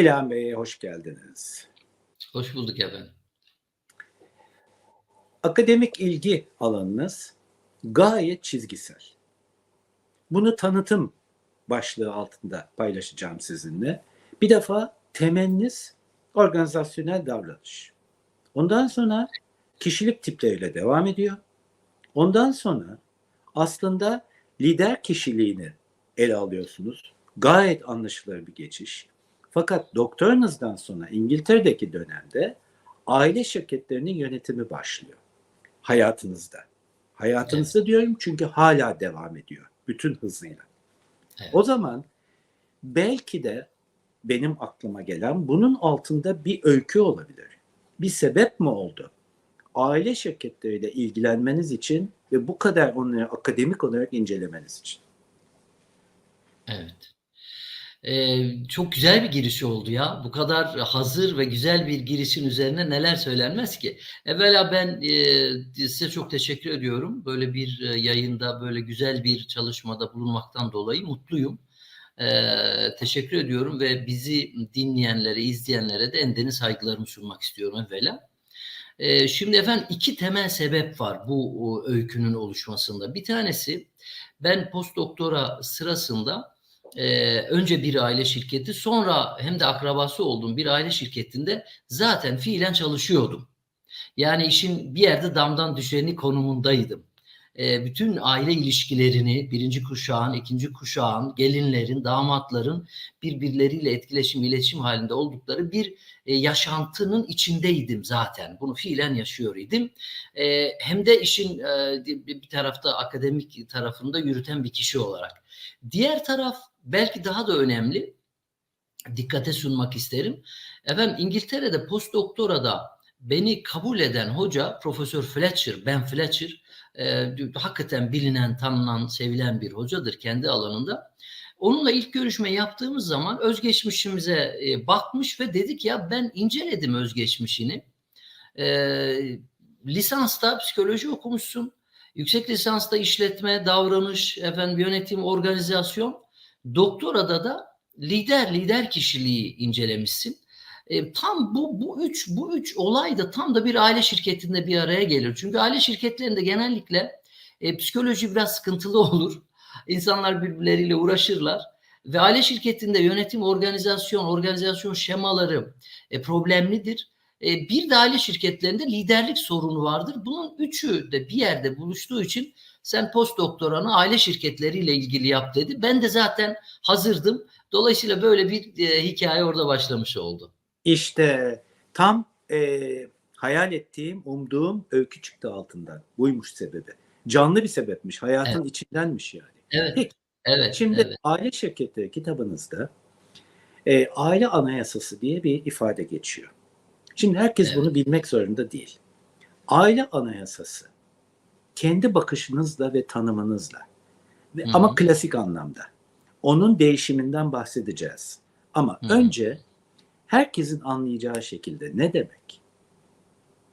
İlhan Bey'e hoş geldiniz. Hoş bulduk efendim. Akademik ilgi alanınız gayet çizgisel. Bunu tanıtım başlığı altında paylaşacağım sizinle. Bir defa temenniniz organizasyonel davranış. Ondan sonra kişilik tipleriyle devam ediyor. Ondan sonra aslında lider kişiliğini ele alıyorsunuz. Gayet anlaşılır bir geçiş. Fakat doktoranızdan sonra İngiltere'deki dönemde aile şirketlerinin yönetimi başlıyor hayatınızda. Hayatınızda diyorum çünkü hala devam ediyor bütün hızıyla. Evet. O zaman belki de benim aklıma gelen bunun altında bir öykü olabilir. Bir sebep mi oldu? Aile şirketleriyle ilgilenmeniz için ve bu kadar onları akademik olarak incelemeniz için. Evet. Ee, çok güzel bir giriş oldu ya. Bu kadar hazır ve güzel bir girişin üzerine neler söylenmez ki? Evvela ben e, size çok teşekkür ediyorum. Böyle bir e, yayında, böyle güzel bir çalışmada bulunmaktan dolayı mutluyum. Ee, teşekkür ediyorum ve bizi dinleyenlere, izleyenlere de en saygılarımı sunmak istiyorum evvela. Ee, şimdi efendim iki temel sebep var bu o, öykünün oluşmasında. Bir tanesi ben postdoktora sırasında e, önce bir aile şirketi sonra hem de akrabası olduğum bir aile şirketinde zaten fiilen çalışıyordum. Yani işin bir yerde damdan düşeni konumundaydım. E, bütün aile ilişkilerini birinci kuşağın, ikinci kuşağın, gelinlerin, damatların birbirleriyle etkileşim, iletişim halinde oldukları bir e, yaşantının içindeydim zaten. Bunu fiilen yaşıyor idim. E, hem de işin e, bir tarafta akademik tarafında yürüten bir kişi olarak. Diğer taraf belki daha da önemli dikkate sunmak isterim. Efendim İngiltere'de postdoktorada beni kabul eden hoca Profesör Fletcher, Ben Fletcher e, hakikaten bilinen, tanınan, sevilen bir hocadır kendi alanında. Onunla ilk görüşme yaptığımız zaman özgeçmişimize e, bakmış ve dedik ya ben inceledim özgeçmişini. E, lisansta psikoloji okumuşsun. Yüksek lisansta işletme, davranış, efendim yönetim, organizasyon. Doktorada da lider lider kişiliği incelemişsin. E, tam bu bu üç bu üç olay da tam da bir aile şirketinde bir araya gelir. Çünkü aile şirketlerinde genellikle e, psikoloji biraz sıkıntılı olur. İnsanlar birbirleriyle uğraşırlar ve aile şirketinde yönetim, organizasyon, organizasyon şemaları e, problemlidir. E, bir de aile şirketlerinde liderlik sorunu vardır. Bunun üçü de bir yerde buluştuğu için sen post doktoranı aile şirketleriyle ilgili yap dedi. Ben de zaten hazırdım. Dolayısıyla böyle bir e, hikaye orada başlamış oldu. İşte tam e, hayal ettiğim, umduğum öykü çıktı altından. Buymuş sebebi. Canlı bir sebepmiş. Hayatın Evet. içindenmiş yani. Evet. Peki. Evet. Şimdi evet. aile şirketleri kitabınızda e, aile anayasası diye bir ifade geçiyor. Şimdi herkes Evet. bunu bilmek zorunda değil. Aile anayasası kendi bakışınızla ve tanımınızla ve, ama klasik anlamda onun değişiminden bahsedeceğiz. Ama Hı hı. önce herkesin anlayacağı şekilde ne demek?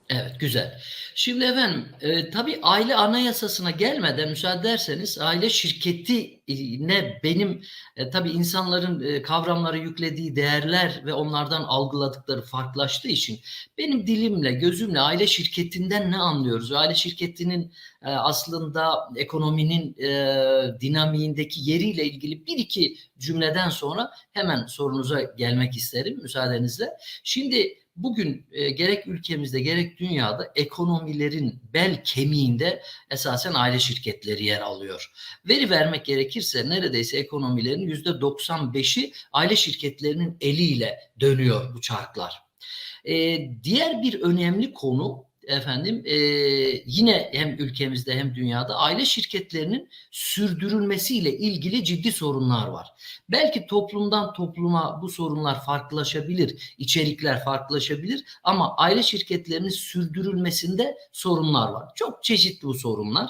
Evet, güzel. Şimdi efendim, e, tabii aile anayasasına gelmeden müsaade ederseniz aile şirketine benim e, tabii insanların e, kavramlara yüklediği değerler ve onlardan algıladıkları farklılaştığı için benim dilimle, gözümle aile şirketinden ne anlıyoruz? Aile şirketinin e, aslında ekonominin e, dinamiğindeki yeriyle ilgili bir iki cümleden sonra hemen sorunuza gelmek isterim müsaadenizle. Şimdi bugün e, gerek ülkemizde gerek dünyada ekonomilerin bel kemiğinde esasen aile şirketleri yer alıyor. Veri vermek gerekirse neredeyse ekonomilerin yüzde 95'i aile şirketlerinin eliyle dönüyor bu çarklar. E, diğer bir önemli konu efendim e, yine hem ülkemizde hem dünyada aile şirketlerinin sürdürülmesiyle ilgili ciddi sorunlar var. Belki toplumdan topluma bu sorunlar farklılaşabilir, içerikler farklılaşabilir ama aile şirketlerinin sürdürülmesinde sorunlar var. Çok çeşitli bu sorunlar.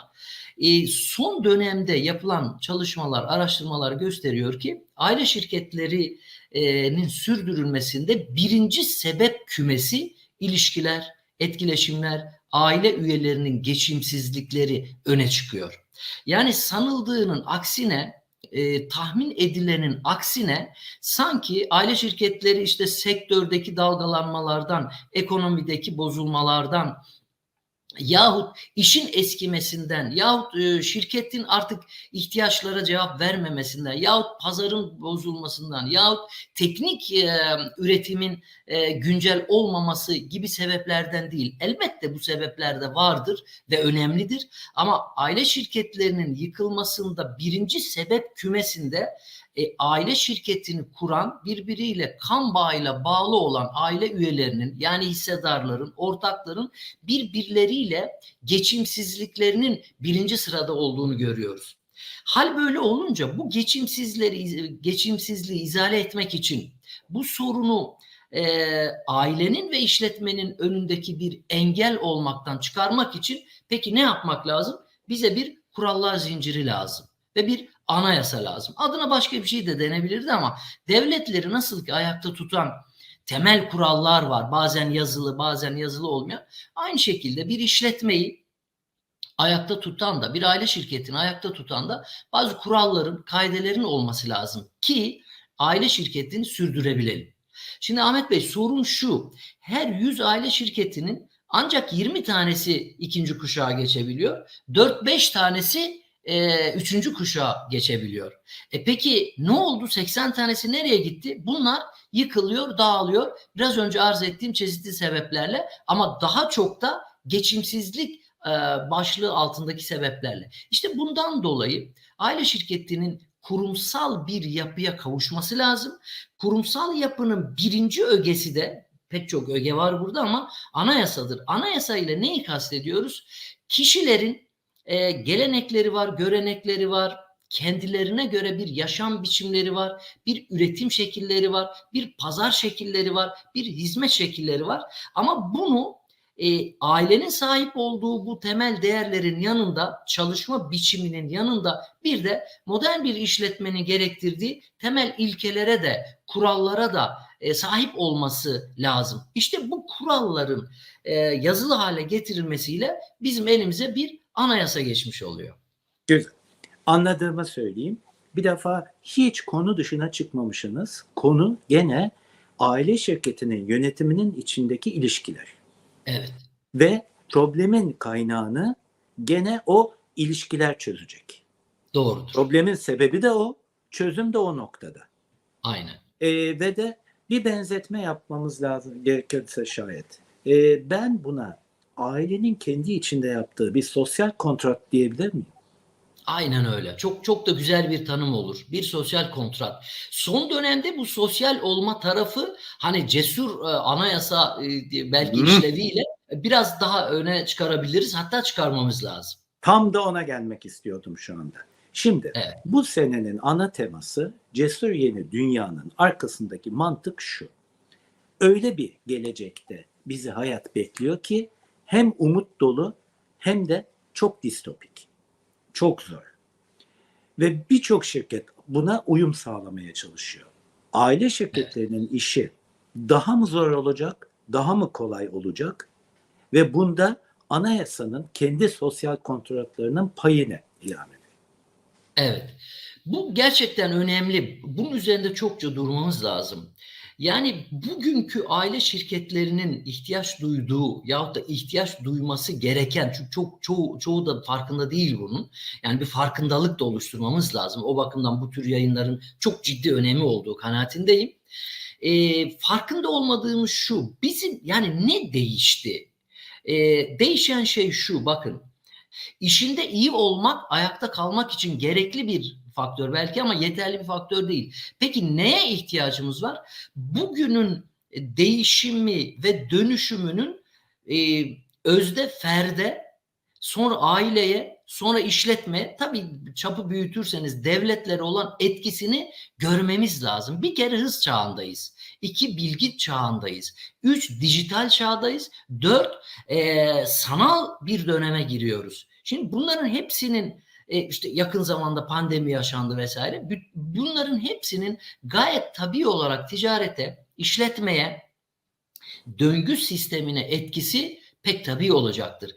E, son dönemde yapılan çalışmalar, araştırmalar gösteriyor ki aile şirketlerinin sürdürülmesinde birinci sebep kümesi ilişkiler, etkileşimler, aile üyelerinin geçimsizlikleri öne çıkıyor. Yani sanıldığının aksine e, tahmin edilenin aksine sanki aile şirketleri işte sektördeki dalgalanmalardan, ekonomideki bozulmalardan yahut işin eskimesinden yahut e, şirketin artık ihtiyaçlara cevap vermemesinden yahut pazarın bozulmasından yahut teknik e, üretimin e, güncel olmaması gibi sebeplerden değil. Elbette bu sebepler de vardır ve önemlidir ama aile şirketlerinin yıkılmasında birinci sebep kümesinde e, aile şirketini kuran birbiriyle kan bağıyla bağlı olan aile üyelerinin yani hissedarların, ortakların birbirleriyle geçimsizliklerinin birinci sırada olduğunu görüyoruz. Hal böyle olunca bu geçimsizleri geçimsizliği izale etmek için bu sorunu e, ailenin ve işletmenin önündeki bir engel olmaktan çıkarmak için peki ne yapmak lazım? Bize bir kurallar zinciri lazım ve bir anayasa lazım. Adına başka bir şey de denebilirdi ama devletleri nasıl ki ayakta tutan temel kurallar var. Bazen yazılı, bazen yazılı olmayan. Aynı şekilde bir işletmeyi ayakta tutan da bir aile şirketini ayakta tutan da bazı kuralların, kaidelerin olması lazım ki aile şirketini sürdürebilelim. Şimdi Ahmet Bey sorun şu. Her 100 aile şirketinin ancak 20 tanesi ikinci kuşağa geçebiliyor. 4-5 tanesi e, üçüncü kuşağa geçebiliyor. E peki ne oldu? 80 tanesi nereye gitti? Bunlar yıkılıyor, dağılıyor. Biraz önce arz ettiğim çeşitli sebeplerle ama daha çok da geçimsizlik e, başlığı altındaki sebeplerle. İşte bundan dolayı aile şirketinin kurumsal bir yapıya kavuşması lazım. Kurumsal yapının birinci ögesi de pek çok öge var burada ama anayasadır. Anayasa ile neyi kastediyoruz? Kişilerin e, gelenekleri var, görenekleri var, kendilerine göre bir yaşam biçimleri var, bir üretim şekilleri var, bir pazar şekilleri var, bir hizmet şekilleri var. Ama bunu e, ailenin sahip olduğu bu temel değerlerin yanında, çalışma biçiminin yanında bir de modern bir işletmenin gerektirdiği temel ilkelere de, kurallara da e, sahip olması lazım. İşte bu kuralların e, yazılı hale getirilmesiyle bizim elimize bir anayasa geçmiş oluyor. Güzel. Anladığımı söyleyeyim. Bir defa hiç konu dışına çıkmamışsınız. Konu gene aile şirketinin yönetiminin içindeki ilişkiler. Evet. Ve problemin kaynağını gene o ilişkiler çözecek. Doğrudur. Problemin sebebi de o, çözüm de o noktada. Aynen. Ee, ve de bir benzetme yapmamız lazım gerekirse şayet. Ee, ben buna ailenin kendi içinde yaptığı bir sosyal kontrat diyebilir miyim? Aynen öyle. Çok çok da güzel bir tanım olur. Bir sosyal kontrat. Son dönemde bu sosyal olma tarafı hani cesur e, anayasa e, belki Hı. işleviyle biraz daha öne çıkarabiliriz. Hatta çıkarmamız lazım. Tam da ona gelmek istiyordum şu anda. Şimdi Evet. bu senenin ana teması Cesur Yeni Dünya'nın arkasındaki mantık şu. Öyle bir gelecekte bizi hayat bekliyor ki hem umut dolu hem de çok distopik. Çok zor. Ve birçok şirket buna uyum sağlamaya çalışıyor. Aile şirketlerinin işi daha mı zor olacak, daha mı kolay olacak? Ve bunda anayasanın kendi sosyal kontratlarının payını ilave ediyor. Evet. Bu gerçekten önemli. Bunun üzerinde çokça durmamız lazım. Yani bugünkü aile şirketlerinin ihtiyaç duyduğu yahut da ihtiyaç duyması gereken çünkü çok çoğu çoğu da farkında değil bunun. Yani bir farkındalık da oluşturmamız lazım. O bakımdan bu tür yayınların çok ciddi önemi olduğu kanaatindeyim. Ee, farkında olmadığımız şu. Bizim yani ne değişti? Ee, değişen şey şu bakın. İşinde iyi olmak, ayakta kalmak için gerekli bir faktör belki ama yeterli bir faktör değil. Peki neye ihtiyacımız var? Bugünün değişimi ve dönüşümünün e, özde ferde, sonra aileye, sonra işletme, tabii çapı büyütürseniz devletlere olan etkisini görmemiz lazım. Bir kere hız çağındayız. İki bilgi çağındayız. Üç dijital çağdayız. Dört e, sanal bir döneme giriyoruz. Şimdi bunların hepsinin e, işte yakın zamanda pandemi yaşandı vesaire. Bunların hepsinin gayet tabii olarak ticarete, işletmeye, döngü sistemine etkisi pek tabii olacaktır.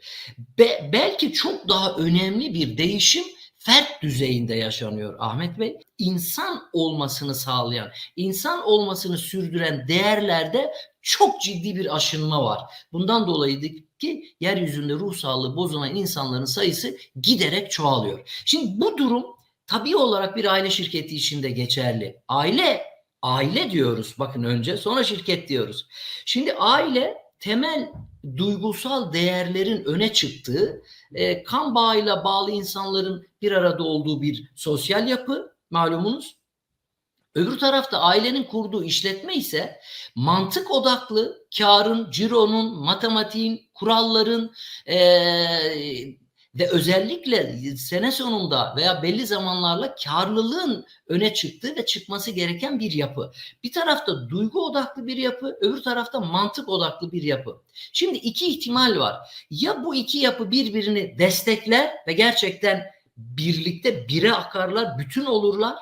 Be, belki çok daha önemli bir değişim fert düzeyinde yaşanıyor Ahmet Bey. İnsan olmasını sağlayan, insan olmasını sürdüren değerlerde çok ciddi bir aşınma var. Bundan dolayıydı ki yeryüzünde ruh sağlığı bozulan insanların sayısı giderek çoğalıyor. Şimdi bu durum tabii olarak bir aile şirketi içinde geçerli. Aile, aile diyoruz bakın önce sonra şirket diyoruz. Şimdi aile temel duygusal değerlerin öne çıktığı, e, kan bağıyla bağlı insanların bir arada olduğu bir sosyal yapı malumunuz. Öbür tarafta ailenin kurduğu işletme ise mantık odaklı, karın, cironun, matematiğin, kuralların eee ve özellikle sene sonunda veya belli zamanlarla karlılığın öne çıktığı ve çıkması gereken bir yapı. Bir tarafta duygu odaklı bir yapı, öbür tarafta mantık odaklı bir yapı. Şimdi iki ihtimal var. Ya bu iki yapı birbirini destekler ve gerçekten birlikte bire akarlar, bütün olurlar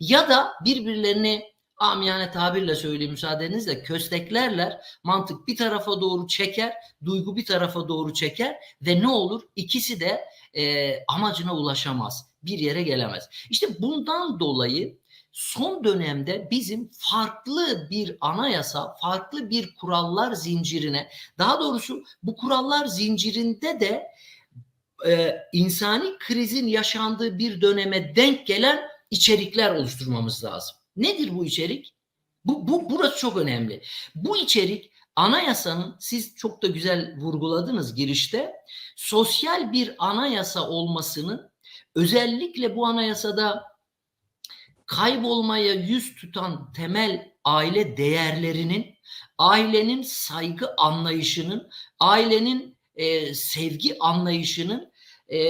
ya da birbirlerini amiyane tabirle söyleyeyim müsaadenizle kösteklerler. Mantık bir tarafa doğru çeker, duygu bir tarafa doğru çeker ve ne olur? İkisi de e, amacına ulaşamaz. Bir yere gelemez. İşte bundan dolayı son dönemde bizim farklı bir anayasa, farklı bir kurallar zincirine, daha doğrusu bu kurallar zincirinde de e, insani krizin yaşandığı bir döneme denk gelen içerikler oluşturmamız lazım. Nedir bu içerik? Bu, bu burası çok önemli. Bu içerik anayasanın siz çok da güzel vurguladınız girişte sosyal bir anayasa olmasını özellikle bu anayasada kaybolmaya yüz tutan temel aile değerlerinin ailenin saygı anlayışının ailenin e, sevgi anlayışının e,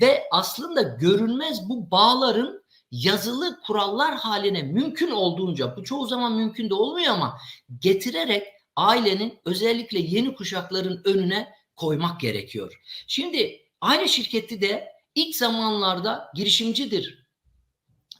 ve aslında görünmez bu bağların yazılı kurallar haline mümkün olduğunca bu çoğu zaman mümkün de olmuyor ama getirerek ailenin özellikle yeni kuşakların önüne koymak gerekiyor. Şimdi aile şirketi de ilk zamanlarda girişimcidir.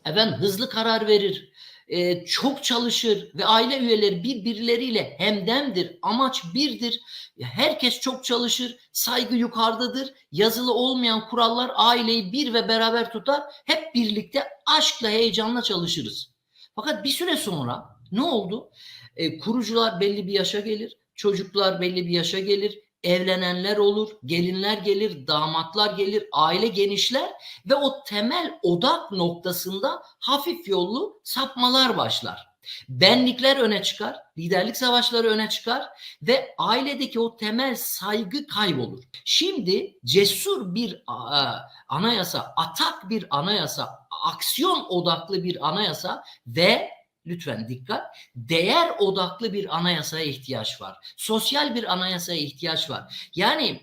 Efendim hızlı karar verir. E, çok çalışır ve aile üyeleri birbirleriyle hemdemdir. Amaç birdir. Herkes çok çalışır. Saygı yukarıdadır. Yazılı olmayan kurallar aileyi bir ve beraber tutar. Hep birlikte aşkla, heyecanla çalışırız. Fakat bir süre sonra ne oldu? E, kurucular belli bir yaşa gelir. Çocuklar belli bir yaşa gelir. Evlenenler olur, gelinler gelir, damatlar gelir, aile genişler ve o temel odak noktasında hafif yollu sapmalar başlar. Benlikler öne çıkar, liderlik savaşları öne çıkar ve ailedeki o temel saygı kaybolur. Şimdi cesur bir anayasa, atak bir anayasa, aksiyon odaklı bir anayasa ve lütfen dikkat değer odaklı bir anayasaya ihtiyaç var. Sosyal bir anayasaya ihtiyaç var. Yani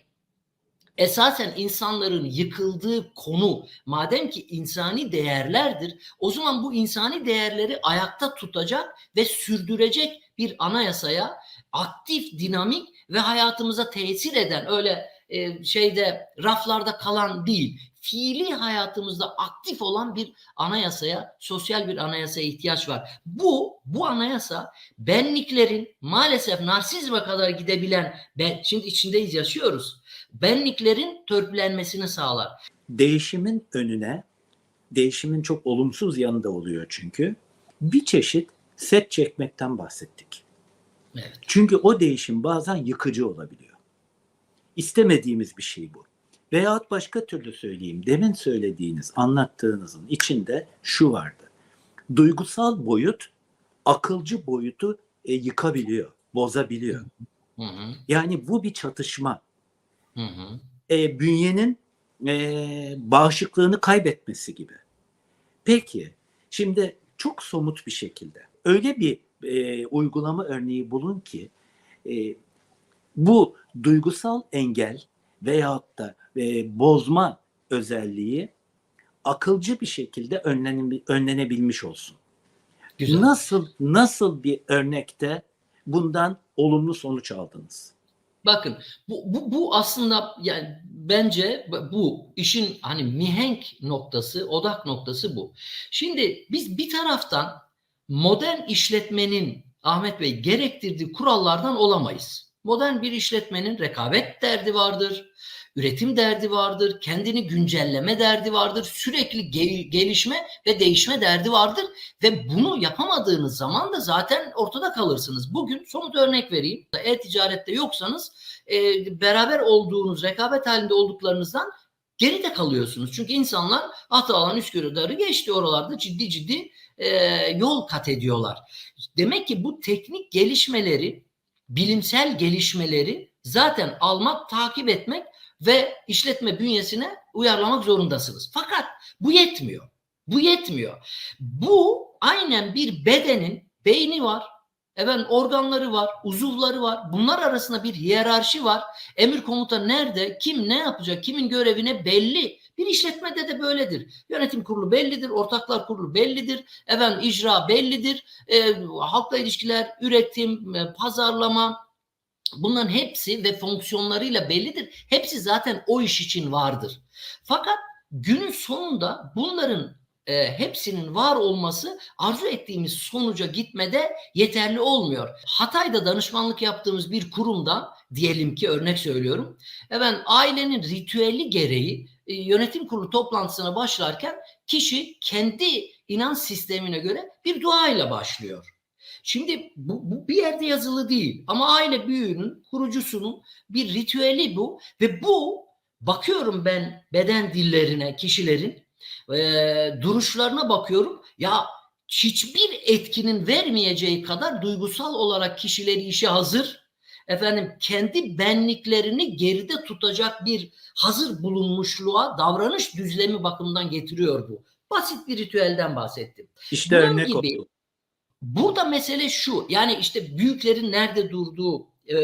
esasen insanların yıkıldığı konu madem ki insani değerlerdir o zaman bu insani değerleri ayakta tutacak ve sürdürecek bir anayasaya aktif, dinamik ve hayatımıza tesir eden öyle e, şeyde raflarda kalan değil fiili hayatımızda aktif olan bir anayasaya, sosyal bir anayasaya ihtiyaç var. Bu bu anayasa benliklerin maalesef narsizme kadar gidebilen ben şimdi içindeyiz yaşıyoruz. Benliklerin törpülenmesini sağlar. Değişimin önüne, değişimin çok olumsuz yanı da oluyor çünkü. Bir çeşit set çekmekten bahsettik. Evet. Çünkü o değişim bazen yıkıcı olabiliyor. İstemediğimiz bir şey bu. Veyahut başka türlü söyleyeyim. Demin söylediğiniz, anlattığınızın içinde şu vardı. Duygusal boyut akılcı boyutu e, yıkabiliyor, bozabiliyor. Hı hı, Yani bu bir çatışma. hı hı. E, bünyenin e, bağışıklığını kaybetmesi gibi. Peki, şimdi çok somut bir şekilde öyle bir e, uygulama örneği bulun ki e, bu duygusal engel veyahut da e, bozma özelliği akılcı bir şekilde önlenebil- önlenebilmiş olsun. Güzel. Nasıl nasıl bir örnekte bundan olumlu sonuç aldınız? Bakın bu, bu, bu aslında yani bence bu işin hani mihenk noktası, odak noktası bu. Şimdi biz bir taraftan modern işletmenin Ahmet Bey gerektirdiği kurallardan olamayız. Modern bir işletmenin rekabet derdi vardır. Üretim derdi vardır, kendini güncelleme derdi vardır, sürekli gel- gelişme ve değişme derdi vardır ve bunu yapamadığınız zaman da zaten ortada kalırsınız. Bugün somut örnek vereyim. E-ticarette yoksanız e, beraber olduğunuz, rekabet halinde olduklarınızdan geride kalıyorsunuz. Çünkü insanlar Atalan Üsküdar'ı geçti oralarda ciddi ciddi e, yol kat ediyorlar. Demek ki bu teknik gelişmeleri, bilimsel gelişmeleri zaten almak, takip etmek ve işletme bünyesine uyarlamak zorundasınız. Fakat bu yetmiyor. Bu yetmiyor. Bu aynen bir bedenin beyni var, efendim organları var, uzuvları var. Bunlar arasında bir hiyerarşi var. Emir komuta nerede, kim ne yapacak, kimin görevine belli. Bir işletmede de böyledir. Yönetim kurulu bellidir, ortaklar kurulu bellidir, efendim icra bellidir, e, halkla ilişkiler, üretim, e, pazarlama bunların hepsi ve fonksiyonlarıyla bellidir. Hepsi zaten o iş için vardır. Fakat günün sonunda bunların e, hepsinin var olması arzu ettiğimiz sonuca gitmede yeterli olmuyor. Hatay'da danışmanlık yaptığımız bir kurumda diyelim ki örnek söylüyorum. Efendim ailenin ritüeli gereği e, yönetim kurulu toplantısına başlarken kişi kendi inanç sistemine göre bir duayla başlıyor. Şimdi bu, bu bir yerde yazılı değil ama aile büyüğünün, kurucusunun bir ritüeli bu ve bu bakıyorum ben beden dillerine kişilerin e, duruşlarına bakıyorum ya hiçbir etkinin vermeyeceği kadar duygusal olarak kişileri işe hazır efendim kendi benliklerini geride tutacak bir hazır bulunmuşluğa davranış düzlemi bakımından getiriyor bu. Basit bir ritüelden bahsettim. İşte Bunun örnek gibi oldu. Burada mesele şu yani işte büyüklerin nerede durduğu, e,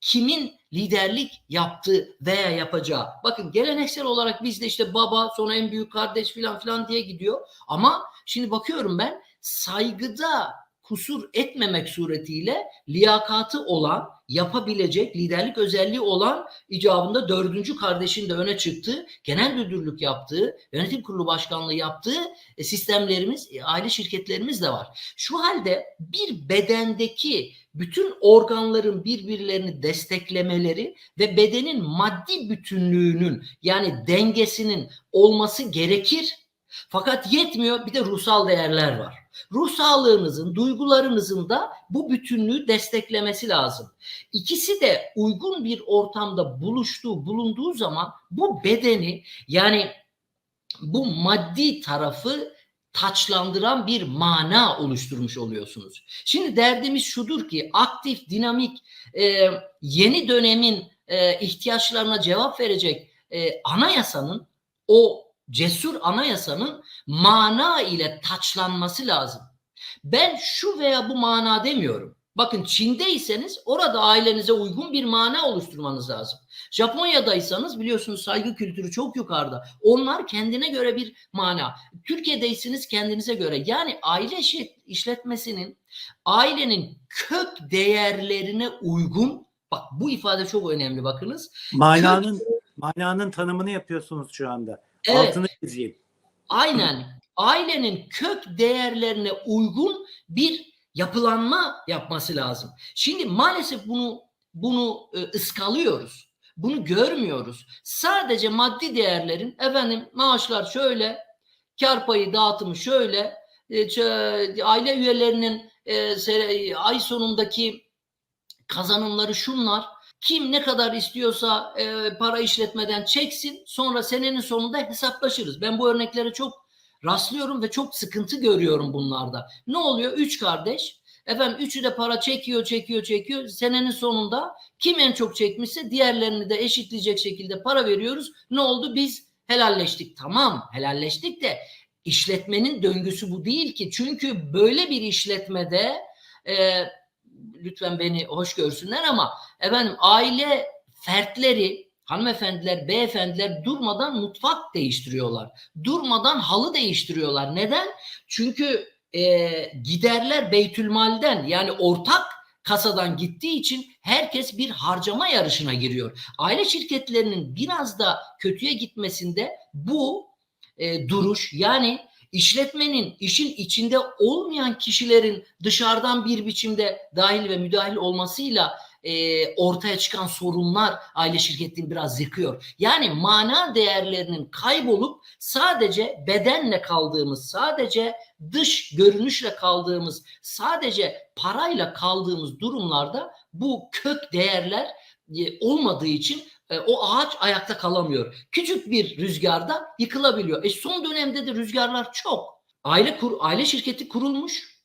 kimin liderlik yaptığı veya yapacağı. Bakın geleneksel olarak bizde işte baba sonra en büyük kardeş filan filan diye gidiyor. Ama şimdi bakıyorum ben saygıda kusur etmemek suretiyle liyakatı olan, yapabilecek, liderlik özelliği olan icabında dördüncü kardeşin de öne çıktığı, genel müdürlük yaptığı, yönetim kurulu başkanlığı yaptığı e, sistemlerimiz, e, aile şirketlerimiz de var. Şu halde bir bedendeki bütün organların birbirlerini desteklemeleri ve bedenin maddi bütünlüğünün yani dengesinin olması gerekir. Fakat yetmiyor bir de ruhsal değerler var. Ruh sağlığınızın, duygularınızın da bu bütünlüğü desteklemesi lazım. İkisi de uygun bir ortamda buluştuğu, bulunduğu zaman bu bedeni yani bu maddi tarafı taçlandıran bir mana oluşturmuş oluyorsunuz. Şimdi derdimiz şudur ki aktif, dinamik, e, yeni dönemin e, ihtiyaçlarına cevap verecek e, anayasanın o cesur anayasanın mana ile taçlanması lazım. Ben şu veya bu mana demiyorum. Bakın Çin'deyseniz orada ailenize uygun bir mana oluşturmanız lazım. Japonya'daysanız biliyorsunuz saygı kültürü çok yukarıda. Onlar kendine göre bir mana. Türkiye'deyseniz kendinize göre. Yani aile işletmesinin ailenin kök değerlerine uygun bak bu ifade çok önemli bakınız. Mananın mananın tanımını yapıyorsunuz şu anda. Evet. Altını çizeyim. Aynen. Ailenin kök değerlerine uygun bir yapılanma yapması lazım. Şimdi maalesef bunu bunu e, ıskalıyoruz. Bunu görmüyoruz. Sadece maddi değerlerin efendim maaşlar şöyle, kar payı dağıtımı şöyle, e, aile üyelerinin e, ay sonundaki kazanımları şunlar. Kim ne kadar istiyorsa e, para işletmeden çeksin. Sonra senenin sonunda hesaplaşırız. Ben bu örneklere çok rastlıyorum ve çok sıkıntı görüyorum bunlarda. Ne oluyor? Üç kardeş. Efendim üçü de para çekiyor, çekiyor, çekiyor. Senenin sonunda kim en çok çekmişse diğerlerini de eşitleyecek şekilde para veriyoruz. Ne oldu? Biz helalleştik. Tamam helalleştik de işletmenin döngüsü bu değil ki. Çünkü böyle bir işletmede e, lütfen beni hoş görsünler ama efendim aile fertleri hanımefendiler, beyefendiler durmadan mutfak değiştiriyorlar. Durmadan halı değiştiriyorlar. Neden? Çünkü e, giderler Beytülmal'den yani ortak kasadan gittiği için herkes bir harcama yarışına giriyor. Aile şirketlerinin biraz da kötüye gitmesinde bu e, duruş yani işletmenin işin içinde olmayan kişilerin dışarıdan bir biçimde dahil ve müdahil olmasıyla e, ortaya çıkan sorunlar aile şirketini biraz yıkıyor. Yani mana değerlerinin kaybolup sadece bedenle kaldığımız, sadece dış görünüşle kaldığımız, sadece parayla kaldığımız durumlarda bu kök değerler e, olmadığı için e, o ağaç ayakta kalamıyor. Küçük bir rüzgarda yıkılabiliyor. E son dönemde de rüzgarlar çok. Aile kur, aile şirketi kurulmuş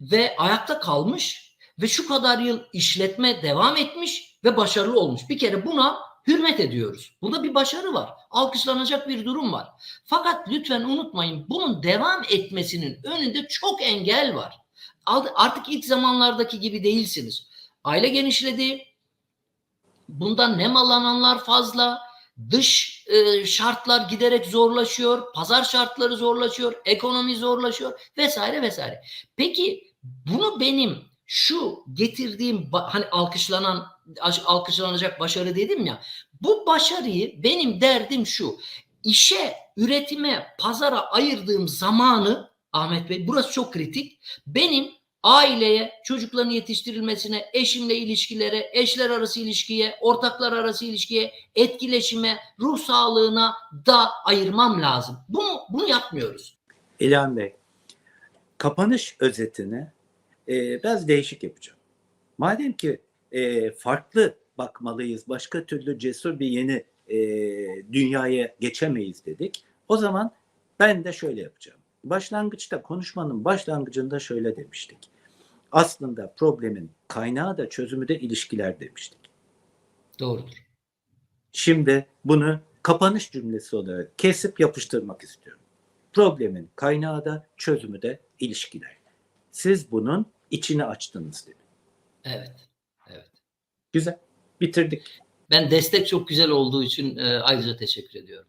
ve ayakta kalmış ve şu kadar yıl işletme devam etmiş ve başarılı olmuş. Bir kere buna hürmet ediyoruz. Burada bir başarı var. Alkışlanacak bir durum var. Fakat lütfen unutmayın bunun devam etmesinin önünde çok engel var. Artık ilk zamanlardaki gibi değilsiniz. Aile genişledi. Bundan nemalananlar fazla. Dış e, şartlar giderek zorlaşıyor. Pazar şartları zorlaşıyor. Ekonomi zorlaşıyor vesaire vesaire. Peki bunu benim şu getirdiğim hani alkışlanan alkışlanacak başarı dedim ya. Bu başarıyı benim derdim şu. İşe, üretime, pazara ayırdığım zamanı Ahmet Bey burası çok kritik. Benim aileye, çocukların yetiştirilmesine, eşimle ilişkilere, eşler arası ilişkiye, ortaklar arası ilişkiye, etkileşime, ruh sağlığına da ayırmam lazım. Bunu bunu yapmıyoruz. İlhan Bey, kapanış özetini e, biraz değişik yapacağım. Madem ki e, farklı bakmalıyız, başka türlü cesur bir yeni e, dünyaya geçemeyiz dedik. O zaman ben de şöyle yapacağım. Başlangıçta konuşmanın başlangıcında şöyle demiştik. Aslında problemin kaynağı da çözümü de ilişkiler demiştik. Doğrudur. Şimdi bunu kapanış cümlesi olarak kesip yapıştırmak istiyorum. Problemin kaynağı da çözümü de ilişkiler. Siz bunun içini açtınız dedi. Evet. Evet. Güzel. Bitirdik. Ben destek çok güzel olduğu için e, ayrıca teşekkür ediyorum.